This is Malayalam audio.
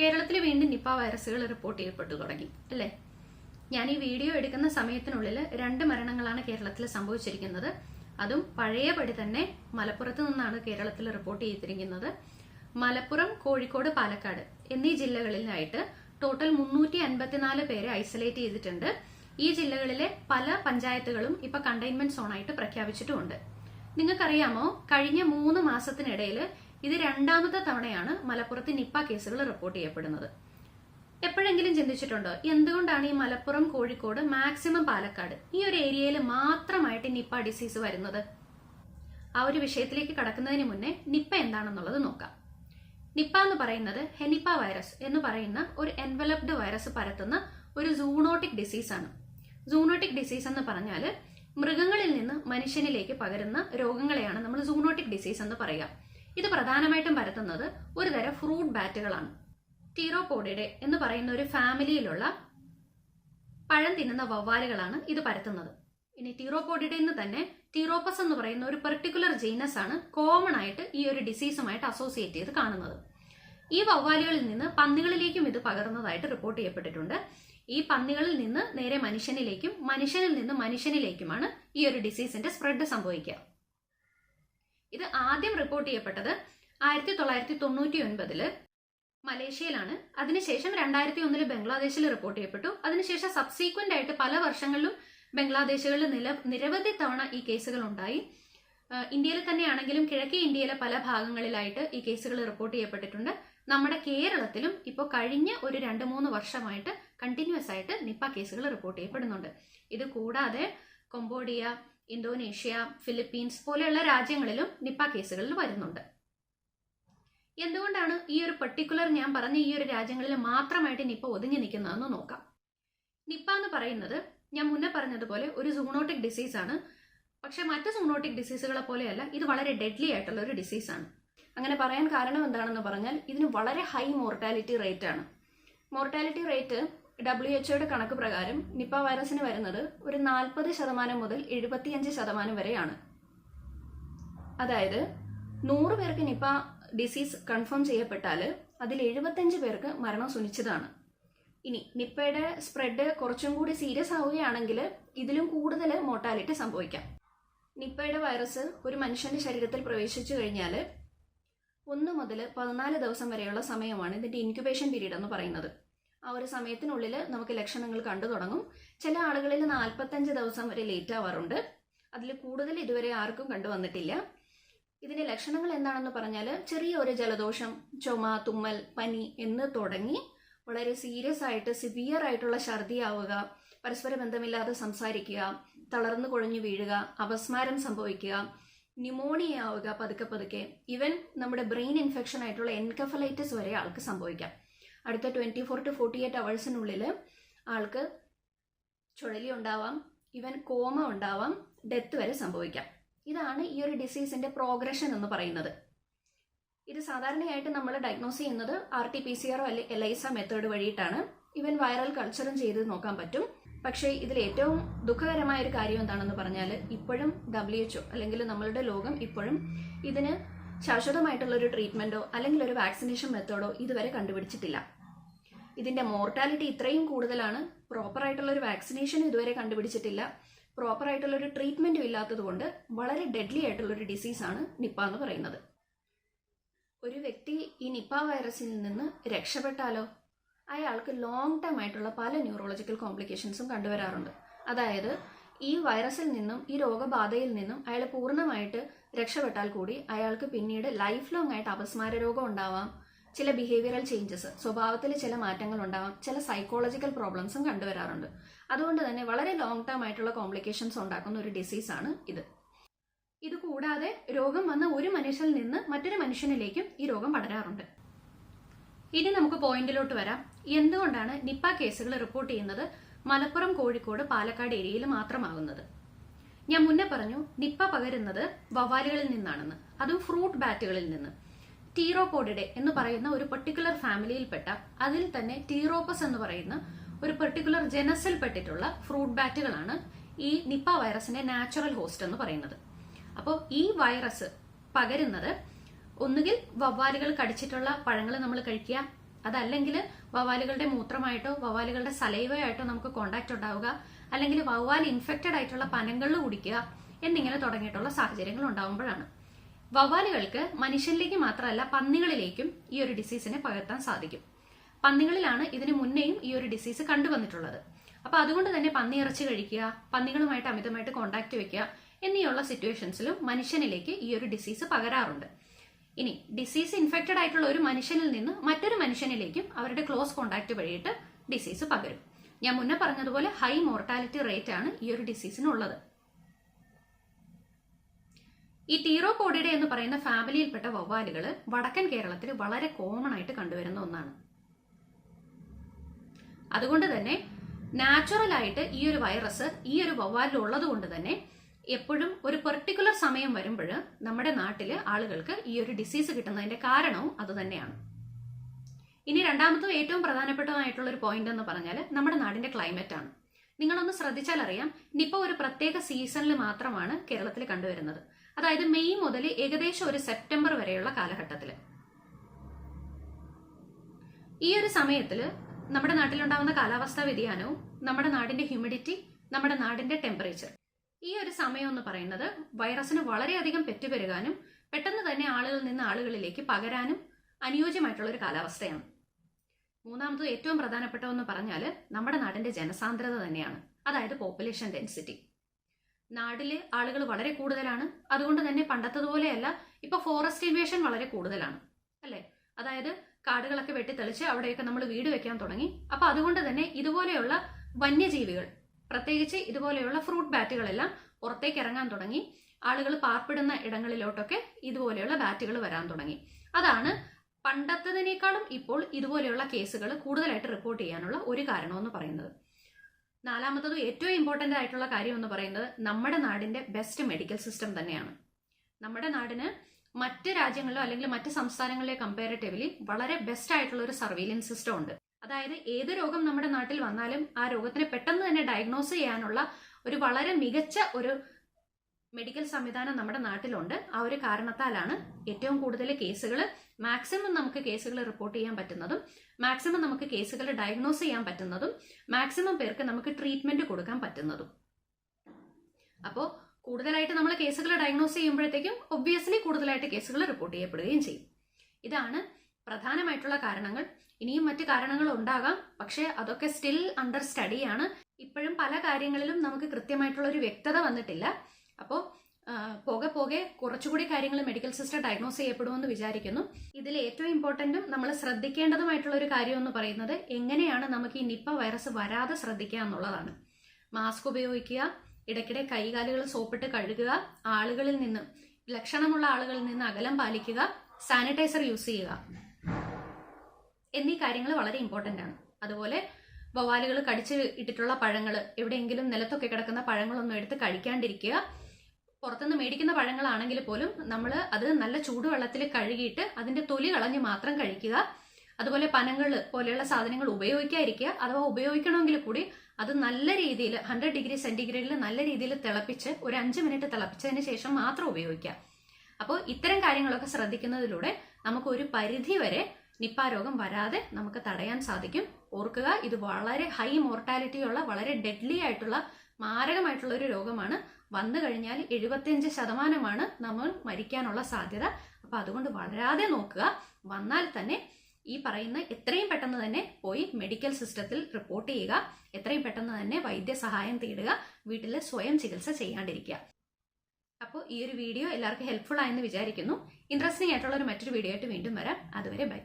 കേരളത്തിൽ വീണ്ടും നിപ്പ വൈറസുകൾ റിപ്പോർട്ട് ചെയ്യപ്പെട്ടു തുടങ്ങി അല്ലേ? ഞാൻ ഈ വീഡിയോ എടുക്കുന്ന സമയത്തിനുള്ളിൽ രണ്ട് മരണങ്ങളാണ് കേരളത്തിൽ സംഭവിച്ചിരിക്കുന്നത്. അതും പഴയപടി തന്നെ മലപ്പുറത്ത് നിന്നാണ് കേരളത്തിൽ റിപ്പോർട്ട് ചെയ്തിരിക്കുന്നത്. മലപ്പുറം കോഴിക്കോട് പാലക്കാട് എന്നീ ജില്ലകളിലായിട്ട് ടോട്ടൽ മുന്നൂറ്റി അൻപത്തിനാല് പേരെ ഐസൊലേറ്റ് ചെയ്തിട്ടുണ്ട്. ഈ ജില്ലകളിലെ പല പഞ്ചായത്തുകളും ഇപ്പൊ കണ്ടെയ്ൻമെന്റ് സോണായിട്ട് പ്രഖ്യാപിച്ചിട്ടുമുണ്ട്. നിങ്ങൾക്കറിയാമോ കഴിഞ്ഞ മൂന്ന് മാസത്തിനിടയിൽ ഇത് രണ്ടാമത്തെ തവണയാണ് മലപ്പുറത്ത് നിപ്പ കേസുകൾ റിപ്പോർട്ട് ചെയ്യപ്പെടുന്നത്. എപ്പോഴെങ്കിലും ചിന്തിച്ചിട്ടുണ്ടോ? എന്തുകൊണ്ടാണ് ഈ മലപ്പുറം കോഴിക്കോട് മാക്സിമം പാലക്കാട് ഈ ഒരു ഏരിയയിൽ മാത്രമായിട്ട് നിപ്പ ഡിസീസ് വരുന്നത്? ആ ഒരു വിഷയത്തിലേക്ക് കടക്കുന്നതിന് മുന്നേ നിപ്പ എന്താണെന്നുള്ളത് നോക്കാം. നിപ്പ എന്ന് പറയുന്നത് ഹെനിപ്പ വൈറസ് എന്ന് പറയുന്ന ഒരു എൻവലപ്ഡ് വൈറസ് പരത്തുന്ന ഒരു സൂണോട്ടിക് ഡിസീസ് ആണ്. സൂണോട്ടിക് ഡിസീസ് എന്ന് പറഞ്ഞാൽ മൃഗങ്ങളിൽ നിന്ന് മനുഷ്യനിലേക്ക് പകരുന്ന രോഗങ്ങളെയാണ് നമ്മൾ സൂണോട്ടിക് ഡിസീസ് എന്ന് പറയുക. ഇത് പ്രധാനമായിട്ടും പരത്തുന്നത് ഒരു തരം ഫ്രൂട്ട് ബാറ്റുകളാണ് ടീറോപോഡിയുടെ എന്ന് പറയുന്ന ഒരു ഫാമിലിയിലുള്ള പഴം തിന്നുന്ന വവ്വാലുകളാണ് ഇത് പരത്തുന്നത്. ഇനി ടീറോപോഡിയുടെ എന്ന് തന്നെ ടീറോപ്പസ് എന്ന് പറയുന്ന ഒരു പെർട്ടിക്കുലർ ജീനസ് ആണ് കോമൺ ആയിട്ട് ഈ ഒരു ഡിസീസുമായിട്ട് അസോസിയേറ്റ് ചെയ്ത് കാണുന്നത്. ഈ വവ്വാലുകളിൽ നിന്ന് പന്നികളിലേക്കും ഇത് പകർന്നതായിട്ട് റിപ്പോർട്ട് ചെയ്യപ്പെട്ടിട്ടുണ്ട്. ഈ പന്നികളിൽ നിന്ന് നേരെ മനുഷ്യനിലേക്കും മനുഷ്യനിൽ നിന്ന് മനുഷ്യനിലേക്കുമാണ് ഈ ഒരു ഡിസീസിന്റെ സ്പ്രെഡ് സംഭവിക്കുക. ഇത് ആദ്യം റിപ്പോർട്ട് ചെയ്യപ്പെട്ടത് ആയിരത്തി തൊള്ളായിരത്തി തൊണ്ണൂറ്റി ഒൻപതിൽ മലേഷ്യയിലാണ്. അതിനുശേഷം രണ്ടായിരത്തി ഒന്നിൽ ബംഗ്ലാദേശിൽ റിപ്പോർട്ട് ചെയ്യപ്പെട്ടു. അതിനുശേഷം സബ്സീക്വന്റ് ആയിട്ട് പല വർഷങ്ങളിലും ബംഗ്ലാദേശുകളിൽ നില നിരവധി തവണ ഈ കേസുകൾ ഉണ്ടായി. ഇന്ത്യയിൽ തന്നെയാണെങ്കിലും കിഴക്കേ ഇന്ത്യയിലെ പല ഭാഗങ്ങളിലായിട്ട് ഈ കേസുകൾ റിപ്പോർട്ട് ചെയ്യപ്പെട്ടിട്ടുണ്ട്. നമ്മുടെ കേരളത്തിലും ഇപ്പോൾ കഴിഞ്ഞ ഒരു രണ്ട് മൂന്ന് വർഷമായിട്ട് കണ്ടിന്യൂസ് ആയിട്ട് നിപ്പ കേസുകൾ റിപ്പോർട്ട് ചെയ്യപ്പെടുന്നുണ്ട്. ഇത് കൂടാതെ കൊംബോഡിയ ഇന്തോനേഷ്യ ഫിലിപ്പീൻസ് പോലെയുള്ള രാജ്യങ്ങളിലും നിപ്പ കേസുകളിൽ വരുന്നുണ്ട്. എന്തുകൊണ്ടാണ് ഈ ഒരു പർട്ടിക്കുലർ ഞാൻ പറഞ്ഞ ഈ ഒരു രാജ്യങ്ങളിൽ മാത്രമായിട്ട് നിപ്പ ഒതുങ്ങി നിൽക്കുന്നതെന്ന് നോക്കാം. നിപ്പ എന്ന് പറയുന്നത് ഞാൻ മുന്നേ പറഞ്ഞതുപോലെ ഒരു സൂണോട്ടിക് ഡിസീസ് ആണ്. പക്ഷെ മറ്റ് സൂണോട്ടിക് ഡിസീസുകളെ പോലെയല്ല ഇത് വളരെ ഡെഡ്ലി ആയിട്ടുള്ള ഒരു ഡിസീസ് ആണ്. അങ്ങനെ പറയാൻ കാരണം എന്താണെന്ന് പറഞ്ഞാൽ ഇതിന് വളരെ ഹൈ മോർട്ടാലിറ്റി റേറ്റ് ആണ്. മോർട്ടാലിറ്റി റേറ്റ് ഡബ്ല്യു എച്ച്ഒയുടെ കണക്ക് പ്രകാരം നിപ്പ വൈറസിന് വരുന്നത് ഒരു നാൽപ്പത് ശതമാനം മുതൽ എഴുപത്തിയഞ്ച് ശതമാനം വരെയാണ്. അതായത് നൂറ് പേർക്ക് നിപ്പ ഡിസീസ് കൺഫേം ചെയ്യപ്പെട്ടാൽ അതിൽ എഴുപത്തഞ്ച് പേർക്ക് മരണം സുനിശ്ചിതമാണ്. ഇനി നിപ്പയുടെ സ്പ്രെഡ് കുറച്ചും കൂടി സീരിയസ് ആവുകയാണെങ്കിൽ ഇതിലും കൂടുതൽ മോർട്ടാലിറ്റി സംഭവിക്കാം. നിപ്പയുടെ വൈറസ് ഒരു മനുഷ്യന്റെ ശരീരത്തിൽ പ്രവേശിച്ചു കഴിഞ്ഞാൽ ഒന്ന് മുതൽ പതിനാല് ദിവസം വരെയുള്ള സമയമാണ് ഇതിന്റെ ഇൻക്യുബേഷൻ പീരീഡ് എന്ന് പറയുന്നത്. ആ ഒരു സമയത്തിനുള്ളിൽ നമുക്ക് ലക്ഷണങ്ങൾ കണ്ടു തുടങ്ങും. ചില ആളുകളിൽ നാൽപ്പത്തഞ്ച് ദിവസം വരെ ലേറ്റ് ആവാറുണ്ട്. അതിൽ കൂടുതൽ ഇതുവരെ ആർക്കും കണ്ടുവന്നിട്ടില്ല ഇതിന്റെ ലക്ഷണങ്ങൾ എന്താണെന്ന് പറഞ്ഞാൽ ചെറിയ ഒരു ജലദോഷം ചുമ തുമ്മൽ പനി എന്ന് തുടങ്ങി വളരെ സീരിയസ് ആയിട്ട് സിവിയർ ആയിട്ടുള്ള ഛർദിയാവുക പരസ്പര ബന്ധമില്ലാതെ സംസാരിക്കുക തളർന്നു കുഴഞ്ഞു വീഴുക അപസ്മാരം സംഭവിക്കുക ന്യൂമോണിയ ആവുക പതുക്കെ പതുക്കെ. ഇവൻ നമ്മുടെ ബ്രെയിൻ ഇൻഫെക്ഷൻ ആയിട്ടുള്ള എൻകഫലൈറ്റിസ് വരെ ആൾക്ക് സംഭവിക്കാം. അടുത്ത twenty four to forty eight അവേഴ്സിനുള്ളിൽ ആൾക്ക് ചുഴലി ഉണ്ടാവാം ഇവൻ കോമ ഉണ്ടാവാം ഡെത്ത് വരെ സംഭവിക്കാം. ഇതാണ് ഈ ഒരു ഡിസീസിന്റെ പ്രോഗ്രഷൻ എന്ന് പറയുന്നത്. ഇത് സാധാരണയായിട്ട് നമ്മൾ ഡയഗ്നോസ് ചെയ്യുന്നത് ആർ ടി പി സി ആറോ അല്ലെ എലൈസ മെത്തേഡ് വഴിയിട്ടാണ്. ഇവൻ വൈറൽ കൾച്ചറും ചെയ്ത് നോക്കാൻ പറ്റും. പക്ഷേ ഇതിൽ ഏറ്റവും ദുഃഖകരമായ ഒരു കാര്യം എന്താണെന്ന് പറഞ്ഞാൽ ഇപ്പോഴും ഡബ്ല്യു അല്ലെങ്കിൽ നമ്മളുടെ ലോകം ഇപ്പോഴും ഇതിന് ശാശ്വതമായിട്ടുള്ള ഒരു ട്രീറ്റ്മെന്റോ അല്ലെങ്കിൽ ഒരു വാക്സിനേഷൻ മെത്തേഡോ ഇതുവരെ കണ്ടുപിടിച്ചിട്ടില്ല. ഇതിന്റെ മോർട്ടാലിറ്റി ഇത്രയും കൂടുതലാണ്. പ്രോപ്പർ ആയിട്ടുള്ള ഒരു വാക്സിനേഷൻ ഇതുവരെ കണ്ടുപിടിച്ചിട്ടില്ല. പ്രോപ്പർ ആയിട്ടുള്ള ഒരു ട്രീറ്റ്മെന്റും ഇല്ലാത്തത് കൊണ്ട് വളരെ ഡെഡ്ലി ആയിട്ടുള്ള ഒരു ഡിസീസാണ് നിപ്പ എന്ന് പറയുന്നത്. ഒരു വ്യക്തി ഈ നിപ്പ വൈറസിൽ നിന്ന് രക്ഷപ്പെട്ടാലോ? അയാൾക്ക് ലോങ് ടേം ആയിട്ടുള്ള പല ന്യൂറോളജിക്കൽ കോംപ്ലിക്കേഷൻസും കണ്ടുവരാറുണ്ട്. അതായത് ഈ വൈറസിൽ നിന്നും ഈ രോഗബാധയിൽ നിന്നും അയാൾ പൂർണമായിട്ട് രക്ഷപ്പെട്ടാൽ കൂടി അയാൾക്ക് പിന്നീട് ലൈഫ് ലോങ് ആയിട്ട് അപസ്മാര രോഗം ഉണ്ടാവാം. ചില ബിഹേവിയറൽ ചേഞ്ചസ് സ്വഭാവത്തിൽ ചില മാറ്റങ്ങൾ ഉണ്ടാവാം. ചില സൈക്കോളജിക്കൽ പ്രോബ്ലംസും കണ്ടുവരാറുണ്ട്. അതുകൊണ്ട് തന്നെ വളരെ ലോങ് ടേം ആയിട്ടുള്ള കോംപ്ലിക്കേഷൻസ് ഉണ്ടാക്കുന്ന ഒരു ഡിസീസാണ് ഇത്. ഇത് കൂടാതെ രോഗം വന്ന ഒരു മനുഷ്യനിൽ നിന്ന് മറ്റൊരു മനുഷ്യനിലേക്കും ഈ രോഗം പടരാറുണ്ട്. ഇനി നമുക്ക് പോയിന്റിലോട്ട് വരാം. എന്തുകൊണ്ടാണ് നിപ്പ കേസുകൾ റിപ്പോർട്ട് ചെയ്യുന്നത് മലപ്പുറം കോഴിക്കോട് പാലക്കാട് ഏരിയയിൽ മാത്രമാകുന്നത് ഞാൻ മുന്നേ പറഞ്ഞു നിപ്പ പകരുന്നത് വവ്വാലുകളിൽ നിന്നാണെന്ന്. അതും ഫ്രൂട്ട് ബാറ്റുകളിൽ നിന്ന്. ടീറോപോഡിഡെ എന്ന് പറയുന്ന ഒരു പെർട്ടിക്കുലർ ഫാമിലിയിൽപ്പെട്ട അതിൽ തന്നെ ടീറോപ്പസ് എന്ന് പറയുന്ന ഒരു പെർട്ടിക്കുലർ ജനസിൽ പെട്ടിട്ടുള്ള ഫ്രൂട്ട് ബാറ്റുകളാണ് ഈ നിപ്പ വൈറസിന്റെ നാച്ചുറൽ ഹോസ്റ്റ് എന്ന് പറയുന്നത്. അപ്പോൾ ഈ വൈറസ് പകരുന്നത് ഒന്നുകിൽ വവ്വാലുകൾ കടിച്ചിട്ടുള്ള പഴങ്ങൾ നമ്മൾ കഴിക്കുക അതല്ലെങ്കിൽ വവ്വാലുകളുടെ മൂത്രമായിട്ടോ വവ്വാലുകളുടെ സലൈവയായിട്ടോ നമുക്ക് കോണ്ടാക്ട് ഉണ്ടാവുക. അല്ലെങ്കിൽ വവ്വാൽ ഇൻഫെക്റ്റഡ് ആയിട്ടുള്ള പനങ്ങളിൽ കുടിക്കുക എന്നിങ്ങനെ തുടങ്ങിയിട്ടുള്ള സാഹചര്യങ്ങൾ ഉണ്ടാകുമ്പോഴാണ് വവ്വാലുകൾക്ക് മനുഷ്യനിലേക്ക് മാത്രമല്ല പന്നികളിലേക്കും ഈ ഒരു ഡിസീസിനെ പകർത്താൻ സാധിക്കും. പന്നികളിലാണ് ഇതിനു മുന്നേയും ഈ ഒരു ഡിസീസ് കണ്ടുവന്നിട്ടുള്ളത്. അപ്പൊ അതുകൊണ്ട് തന്നെ പന്നി ഇറച്ചി കഴിക്കുക പന്നികളുമായിട്ട് അമിതമായിട്ട് കോണ്ടാക്ട് വെക്കുക എന്നിയുള്ള സിറ്റുവേഷൻസിലും മനുഷ്യനിലേക്ക് ഈ ഒരു ഡിസീസ് പകരാറുണ്ട്. ഇനി ഡിസീസ് ഇൻഫെക്റ്റഡ് ആയിട്ടുള്ള ഒരു മനുഷ്യനിൽ നിന്ന് മറ്റൊരു മനുഷ്യനിലേക്കും അവരുടെ ക്ലോസ് കോണ്ടാക്ട് വഴിയിട്ട് ഡിസീസ് പകരും. ഞാൻ മുന്നേ പറഞ്ഞതുപോലെ ഹൈ മോർട്ടാലിറ്റി റേറ്റ് ആണ് ഈ ഒരു ഡിസീസിനുള്ളത് ഈ ടീറോപോഡിഡെ എന്ന് പറയുന്ന ഫാമിലിയിൽപ്പെട്ട വവ്വാലുകൾ വടക്കൻ കേരളത്തിൽ വളരെ കോമൺ ആയിട്ട് കണ്ടുവരുന്ന ഒന്നാണ്. അതുകൊണ്ട് തന്നെ നാച്ചുറൽ ആയിട്ട് ഈ ഒരു വൈറസ് ഈ ഒരു വവ്വാലിൽ ഉള്ളത് കൊണ്ട് തന്നെ എപ്പോഴും ഒരു പെർട്ടിക്കുലർ സമയം വരുമ്പോൾ നമ്മുടെ നാട്ടിൽ ആളുകൾക്ക് ഈ ഒരു ഡിസീസ് കിട്ടുന്നതിന്റെ കാരണവും അതുതന്നെയാണ് ഇനി രണ്ടാമത്തും ഏറ്റവും പ്രധാനപ്പെട്ടതായിട്ടുള്ള ഒരു പോയിന്റ് എന്ന് പറഞ്ഞാൽ നമ്മുടെ നാടിന്റെ ക്ലൈമറ്റ് ആണ്. നിങ്ങളൊന്ന് ശ്രദ്ധിച്ചാൽ അറിയാം നിപ്പ ഒരു പ്രത്യേക സീസണിൽ മാത്രമാണ് കേരളത്തിൽ കണ്ടുവരുന്നത്. അതായത് മെയ് മുതൽ ഏകദേശം ഒരു സെപ്റ്റംബർ വരെയുള്ള കാലഘട്ടത്തിൽ ഈ ഒരു സമയത്തിൽ നമ്മുടെ നാട്ടിലുണ്ടാകുന്ന കാലാവസ്ഥാ വ്യതിയാനവും നമ്മുടെ നാടിന്റെ ഹ്യൂമിഡിറ്റി നമ്മുടെ നാടിന്റെ ടെമ്പറേച്ചർ ഈ ഒരു സമയം എന്ന് പറയുന്നത് വൈറസിന് വളരെയധികം പെറ്റുപെരുകാനും പെട്ടെന്ന് തന്നെ ആളുകളിൽ നിന്ന് ആളുകളിലേക്ക് പകരാനും അനുയോജ്യമായിട്ടുള്ള ഒരു കാലാവസ്ഥയാണ്. മൂന്നാമത് ഏറ്റവും പ്രധാനപ്പെട്ടതെന്ന് പറഞ്ഞാൽ നമ്മുടെ നാടിന്റെ ജനസാന്ദ്രത തന്നെയാണ്. അതായത് പോപ്പുലേഷൻ ഡെൻസിറ്റി നാട്ടിലെ ആളുകൾ വളരെ കൂടുതലാണ്. അതുകൊണ്ട് തന്നെ പണ്ടത്തതുപോലെയല്ല ഇപ്പൊ ഫോറസ്റ്റ് ഇൻവേഷൻ വളരെ കൂടുതലാണ്. അല്ലേ? അതായത് കാടുകളൊക്കെ വെട്ടിത്തെളിച്ച് അവിടെയൊക്കെ നമ്മൾ വീട് വെക്കാൻ തുടങ്ങി. അപ്പൊ അതുകൊണ്ട് തന്നെ ഇതുപോലെയുള്ള വന്യജീവികൾ പ്രത്യേകിച്ച് ഇതുപോലെയുള്ള ഫ്രൂട്ട് ബാറ്റുകളെല്ലാം പുറത്തേക്ക് ഇറങ്ങാൻ തുടങ്ങി. ആളുകൾ പാർപ്പിടുന്ന ഇടങ്ങളിലോട്ടൊക്കെ ഇതുപോലെയുള്ള ബാറ്റുകൾ വരാൻ തുടങ്ങി. അതാണ് പണ്ടത്തതിനേക്കാളും ഇപ്പോൾ ഇതുപോലെയുള്ള കേസുകൾ കൂടുതലായിട്ട് റിപ്പോർട്ട് ചെയ്യാനുള്ള ഒരു കാരണമെന്ന് പറയുന്നത്. നാലാമത്തതും ഏറ്റവും ഇമ്പോർട്ടന്റ് ആയിട്ടുള്ള കാര്യം എന്ന് പറയുന്നത് നമ്മുടെ നാടിന്റെ ബെസ്റ്റ് മെഡിക്കൽ സിസ്റ്റം തന്നെയാണ്. നമ്മുടെ നാടിന് മറ്റ് രാജ്യങ്ങളിലോ അല്ലെങ്കിൽ മറ്റ് സംസ്ഥാനങ്ങളിലെ കമ്പാരിറ്റീവ്ലി വളരെ ബെസ്റ്റ് ആയിട്ടുള്ള ഒരു സർവീലൻസ് സിസ്റ്റം ഉണ്ട്. അതായത് ഏത് രോഗം നമ്മുടെ നാട്ടിൽ വന്നാലും ആ രോഗത്തിനെ പെട്ടെന്ന് തന്നെ ഡയഗ്നോസ് ചെയ്യാനുള്ള ഒരു വളരെ മികച്ച ഒരു മെഡിക്കൽ സംവിധാനം നമ്മുടെ നാട്ടിലുണ്ട്. ആ ഒരു കാരണത്താലാണ് ഏറ്റവും കൂടുതൽ കേസുകൾ മാക്സിമം നമുക്ക് കേസുകൾ റിപ്പോർട്ട് ചെയ്യാൻ പറ്റുന്നതും മാക്സിമം നമുക്ക് കേസുകൾ ഡയഗ്നോസ് ചെയ്യാൻ പറ്റുന്നതും മാക്സിമം പേർക്ക് നമുക്ക് ട്രീറ്റ്മെന്റ് കൊടുക്കാൻ പറ്റുന്നതും. അപ്പോൾ കൂടുതലായിട്ട് നമ്മൾ കേസുകൾ ഡയഗ്നോസ് ചെയ്യുമ്പോഴത്തേക്കും ഒബ്വിയസ്ലി കൂടുതലായിട്ട് കേസുകൾ റിപ്പോർട്ട് ചെയ്യപ്പെടുകയും ചെയ്യും. ഇതാണ് പ്രധാനമായിട്ടുള്ള കാരണങ്ങൾ. ഇനിയും മറ്റ് കാരണങ്ങൾ ഉണ്ടാകാം. പക്ഷേ അതൊക്കെ സ്റ്റിൽ അണ്ടർ സ്റ്റഡിയാണ് ഇപ്പോഴും പല കാര്യങ്ങളിലും നമുക്ക് കൃത്യമായിട്ടുള്ള ഒരു വ്യക്തത വന്നിട്ടില്ല. അപ്പോൾ പോകെ പോകെ കുറച്ചുകൂടി കാര്യങ്ങൾ മെഡിക്കൽ സിസ്റ്റം ഡയഗ്നോസ് ചെയ്യപ്പെടുമെന്ന് വിചാരിക്കുന്നു. ഇതിൽ ഏറ്റവും ഇമ്പോർട്ടന്റും നമ്മൾ ശ്രദ്ധിക്കേണ്ടതുമായിട്ടുള്ള ഒരു കാര്യം എന്ന് പറയുന്നത് എങ്ങനെയാണ് നമുക്ക് ഈ നിപ്പ വൈറസ് വരാതെ ശ്രദ്ധിക്കുക എന്നുള്ളതാണ് മാസ്ക് ഉപയോഗിക്കുക ഇടയ്ക്കിടെ കൈകാലുകൾ സോപ്പിട്ട് കഴുകുക ആളുകളിൽ നിന്ന് ലക്ഷണമുള്ള ആളുകളിൽ നിന്ന് അകലം പാലിക്കുക സാനിറ്റൈസർ യൂസ് ചെയ്യുക. എന്നീ കാര്യങ്ങൾ വളരെ ഇമ്പോർട്ടന്റ് ആണ്. അതുപോലെ വവാലുകൾ കടിച്ച് ഇട്ടിട്ടുള്ള പഴങ്ങൾ എവിടെയെങ്കിലും നിലത്തൊക്കെ കിടക്കുന്ന പഴങ്ങളൊന്നും എടുത്ത് കഴിക്കാണ്ടിരിക്കുക. പുറത്തുനിന്ന് മേടിക്കുന്ന പഴങ്ങളാണെങ്കിൽ പോലും നമ്മൾ അത് നല്ല ചൂടുവെള്ളത്തിൽ കഴുകിയിട്ട് അതിന്റെ തൊലി കളഞ്ഞ് മാത്രം കഴിക്കുക. അതുപോലെ പനങ്ങൾ പോലെയുള്ള സാധനങ്ങൾ ഉപയോഗിക്കാതിരിക്കുക. അഥവാ ഉപയോഗിക്കണമെങ്കിൽ കൂടി അത് നല്ല രീതിയിൽ ഹൺഡ്രഡ് ഡിഗ്രി സെന്റിഗ്രേഡിൽ നല്ല രീതിയിൽ തിളപ്പിച്ച് ഒരു അഞ്ച് മിനിറ്റ് തിളപ്പിച്ചതിന് ശേഷം മാത്രം ഉപയോഗിക്കുക. അപ്പോൾ ഇത്തരം കാര്യങ്ങളൊക്കെ ശ്രദ്ധിക്കുന്നതിലൂടെ നമുക്ക് ഒരു പരിധി വരെ നിപ്പ രോഗം വരാതെ നമുക്ക് തടയാൻ സാധിക്കും. ഓർക്കുക ഇത് വളരെ ഹൈ മോർട്ടാലിറ്റി ഉള്ള വളരെ ഡെഡ്ലി ആയിട്ടുള്ള മാരകമായിട്ടുള്ള ഒരു രോഗമാണ്. വന്നു കഴിഞ്ഞാൽ എഴുപത്തിയഞ്ച് ശതമാനമാണ് നമ്മൾ മരിക്കാനുള്ള സാധ്യത. അപ്പൊ അതുകൊണ്ട് വളരാതെ നോക്കുക. വന്നാൽ തന്നെ ഈ പറയുന്ന എത്രയും പെട്ടെന്ന് തന്നെ പോയി മെഡിക്കൽ സിസ്റ്റത്തിൽ റിപ്പോർട്ട് ചെയ്യുക. എത്രയും പെട്ടെന്ന് തന്നെ വൈദ്യസഹായം തേടുക. വീട്ടിൽ സ്വയം ചികിത്സ ചെയ്യാണ്ടിരിക്കുക. അപ്പോൾ ഈ ഒരു വീഡിയോ എല്ലാവർക്കും ഹെൽപ്ഫുൾ ആയെന്ന് വിചാരിക്കുന്നു. ഇൻട്രസ്റ്റിംഗ് ആയിട്ടുള്ള ഒരു മറ്റൊരു വീഡിയോ ആയിട്ട് വീണ്ടും വരാം. അതുവരെ ബൈ